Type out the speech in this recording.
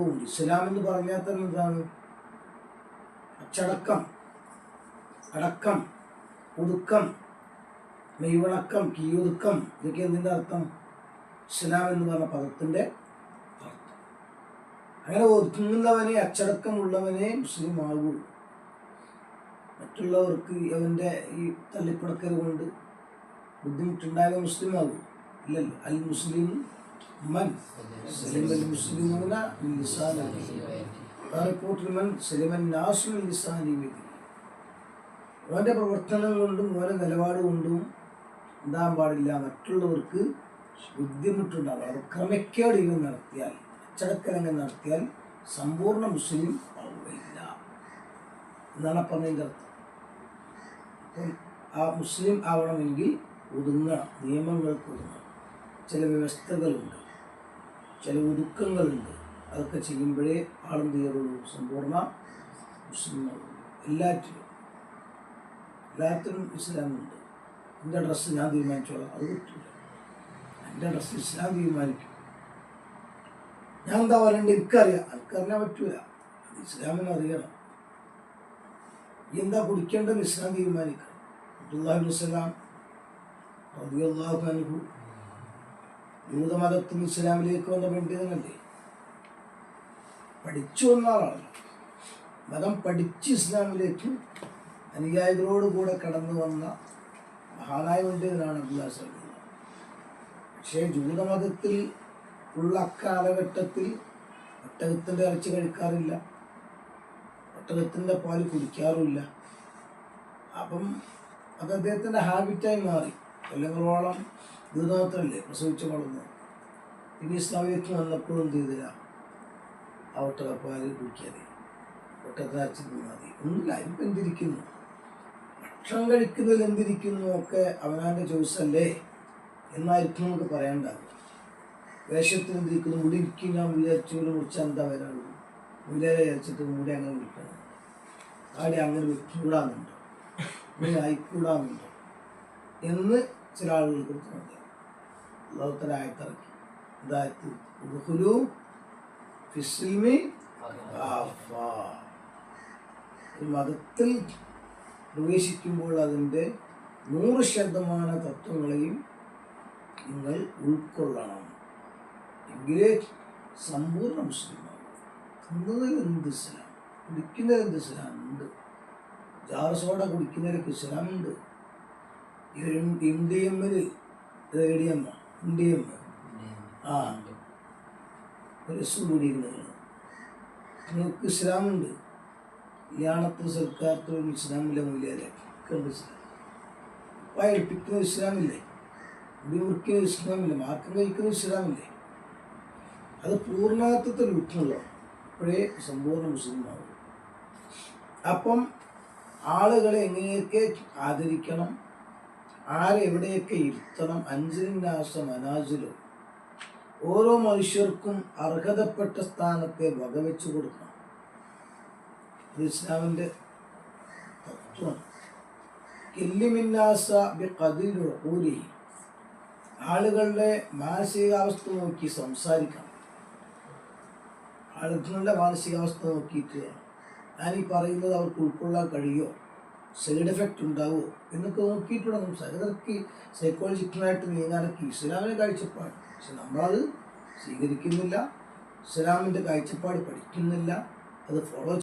ഒതുക്കവും ഇസ്ലാം എന്ന് പറഞ്ഞാൽ തന്നെ എന്താണ്? അച്ചടക്കം. അടക്കം ഒതുക്കം മെയ്വണക്കം കീയൊതുക്കം ഇതൊക്കെ എന്തിന്റെ അർത്ഥം? ഇസ്ലാം എന്ന് പറഞ്ഞ പദത്തിന്റെ അർത്ഥം. അങ്ങനെ ഒതുങ്ങുന്നവനെ അച്ചടക്കമുള്ളവനെ മുസ്ലിം ആകൂ. മറ്റുള്ളവർക്ക് അവന്റെ ഈ തള്ളിപ്പടക്കൽ കൊണ്ട് ബുദ്ധിമുട്ടുണ്ടായ മുസ്ലിം ആകൂ. ഇല്ലല്ലോ. അൽ മുസ്ലിം മൻ سلم المسلمون من ലിസാനിഹി. ആ റിപ്പോർട്ടിൽ മൻ സലിമൻ നാസു മിൻ. ലിസാനിഹി. അവന്റെ പ്രവർത്തനം കൊണ്ടും ഓരോ നിലപാട് കൊണ്ടും ഉണ്ടാകാൻ പാടില്ല. മറ്റുള്ളവർക്ക് ബുദ്ധിമുട്ടുണ്ടാകും. അവർ ക്രമക്കേടുകൾ നടത്തിയാൽ അച്ചടക്കലങ്ങൾ നടത്തിയാൽ സമ്പൂർണ മുസ്ലിം ആവുകയില്ല. എന്നാണ് പറഞ്ഞതിന്റെ അർത്ഥം. ആ മുസ്ലിം ആവണമെങ്കിൽ ഒതുങ്ങണം. നിയമങ്ങൾക്ക് ഒതുങ്ങണം. ചില വ്യവസ്ഥകളുണ്ട്. ചില ഒതുക്കങ്ങളുണ്ട്. അതൊക്കെ ചെയ്യുമ്പോഴേ ആളും തീരുള്ളൂ സമ്പൂർണ മുസ്ലിം ആവുള്ളൂ എല്ലാറ്റിലും. എല്ലാത്തിനും ഇസ്ലാമുണ്ട്. എന്റെ ഡ്രസ്സ് ഞാൻ തീരുമാനിച്ചോളാം. അത് പറ്റില്ല എന്റെ ഡ്രസ്സ് ഇസ്ലാം തീരുമാനിക്കും. ഞാൻ എന്താ പറയണ്ടത് എനിക്കറിയാം. എനിക്കറിയാൻ പറ്റൂല. അത് ഇസ്ലാമിന് അറിയണം. എന്താ കുടിക്കേണ്ടത് ഇസ്ലാം തീരുമാനിക്കണം. അബ്ദുല്ലാഹി വസ്സലാം റളിയല്ലാഹു അൻഹു യൂതമതത്തിൽ ഇസ്ലാമിലേക്ക് വന്ന പണ്ഡിതനല്ലേ? പഠിച്ചു വന്ന മതം പഠിച്ച് ഇസ്ലാമിലേക്ക് അനുയായികളോട് കൂടെ കടന്നു വന്ന മഹാനായ പണ്ഡിതനാണ് അബ്ദുല്ലാ സ്വലം പക്ഷേ ജൂതമതത്തിൽ ഉള്ള അക്കാലഘട്ടത്തിൽ ഒട്ടകത്തിന്റെ ഇറച്ചി കഴിക്കാറില്ല. ഒട്ടകത്തിന്റെ പാൽ കുടിക്കാറുമില്ല. അപ്പം അത് അദ്ദേഹത്തിന്റെ ഹാബിറ്റായി മാറി. കൊല്ലങ്ങളോളം ദൂതമത്രല്ലേ പ്രസവിച്ച് വളർന്നു പിന്നെ ഇസ്ലാമിലേക്ക് വന്നപ്പോഴും എന്ത് ചെയ്തില്ല? ആ ഒട്ടകപ്പാൽ കുടിക്കാതെ ഒട്ടകത്തിറച്ചി തിന്നാതെ ഒന്നുമില്ല ഇപ്പം എന്തിരിക്കുന്നു? ഭക്ഷണം കഴിക്കുന്നതിൽ എന്തിരിക്കുന്നു ഒക്കെ അവനാന്റെ ചോയ്സല്ലേ? എന്നായിരിക്കും നമുക്ക് പറയാണ്ടാവുക വേഷത്തിൽ എന്തിരിക്കുന്നു? മുടി ഇരിക്കും മുറിച്ച എന്താ വരാനുള്ളൂ മുടിയെ വിചാരിച്ചിട്ട് മുടി അങ്ങനെ വിളിക്കണം. ആടെ അങ്ങനെ ചൂടാകുന്നുണ്ടോ. ഇങ്ങനെ ആയിക്കൂടാകുന്നുണ്ടോ. എന്ന് ചില ആളുകൾക്ക് തോന്നുന്നത് ലോകത്തിലെ ആയത്തിറക്കി ഇതായത് ഉദ്ഖുലു ഫിസ്ലിമി കാഫാ. ഒരു മതത്തിൽ പ്രവേശിക്കുമ്പോൾ അതിന്റെ നൂറ് ശതമാന തത്വങ്ങളെയും നിങ്ങൾ ഉൾക്കൊള്ളണം. എങ്കിലേ സമ്പൂർണ മുസ്ലിമാണ് തിന്നതിൽ എന്ത് ഇസ്ലാം? കുടിക്കുന്നതിൽ എന്ത് ഇസ്ലാം? ഉണ്ട്. ജാർ കുടിക്കുന്നവർക്ക് ഇസ്ലാം ഉണ്ട്. എം ഡി എമ്മിൽ എ ഡി എം എം ആ. ഒരു കൂടിയിരുന്നത് ഇസ്ലാമുണ്ട്. കല്യാണത്തിൽ സർക്കാരത്തിൽ ഇസ്ലാമില്ല മൂല്യല്ലേ. കണ്ട് ഇസ്ലാം ഇസ്ലാമില്ലേ? മുടി ഇസ്ലാമില്ല. മാർക്കം കഴിക്കുന്ന ഇസ്ലാമില്ലേ? അത് പൂർണാർത്ഥത്തിൽ വിട്ടുള്ള അപ്പോഴേ സമ്പൂർണ മുസ്ലിമാവും. അപ്പം ആളുകളെ എങ്ങനെയൊക്കെ ആദരിക്കണം? ആരെ എവിടെയൊക്കെ ഇരുത്തണം അഞ്ചിനാസ മനാജിലും ഓരോ മനുഷ്യർക്കും അർഹതപ്പെട്ട സ്ഥാനത്തെ വകവെച്ചു കൊടുക്കണം. ഇസ്ലാമിന്റെ തത്വം കില്ലിമിന്നാസ ബി കതിലൂരി ആളുകളുടെ മാനസികാവസ്ഥ നോക്കി സംസാരിക്കണം. ആളുകളുടെ മാനസികാവസ്ഥ നോക്കിയിട്ട് ഈ പറയുന്നത് അവർക്ക് ഉൾക്കൊള്ളാൻ കഴിയുമോ? സൈഡ് എഫക്റ്റ് ഉണ്ടാവുമോ എന്നൊക്കെ നോക്കിയിട്ടുള്ള സംസാരം സൈക്കോളജിക്കലായിട്ട് നീങ്ങാനൊക്കെ ഇസ്ലാമിന്റെ കാഴ്ചപ്പാട്. പക്ഷെ നമ്മളത് സ്വീകരിക്കുന്നില്ല. ഇസ്ലാമിന്റെ കാഴ്ചപ്പാട് പഠിക്കുന്നില്ല. അത് ഫോളോ